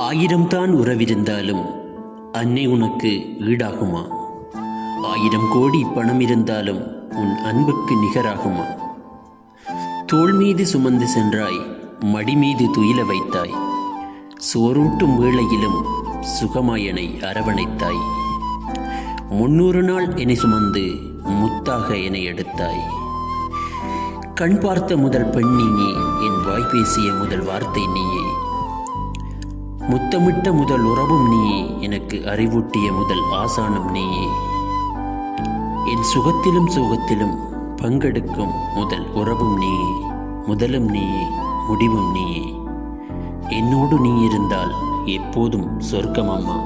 ஆயிரம்தான் உறவிருந்தாலும் அன்னை உனக்கு ஈடாகுமா? ஆயிரம் கோடி பணம் இருந்தாலும் உன் அன்புக்கு நிகராகுமா? தோள் மீது சுமந்து சென்றாய் மடி மீது துயில வைத்தாய். சோறூட்டும் வேளையிலும் சுகமாயனை அரவணைத்தாய். முன்னூறு நாள் என்னை சுமந்து முத்தாக என்னை எடுத்தாய். கண் பார்த்த முதல் பெண் நீயே என் வாய் பேசிய முதல் வார்த்தை நீயே. முத்தமிட்ட முதல் உறவும் நீயே. எனக்கு அறிவூட்டிய முதல் ஆசானம் நீயே. என் சுகத்திலும் சுகத்திலும் பங்கெடுக்கும் முதல் உறவும் நீயே. முதலும் நீயே முடிவும் நீயே. என்னோடு நீ இருந்தால் எப்போதும் சொர்க்கம் அம்மா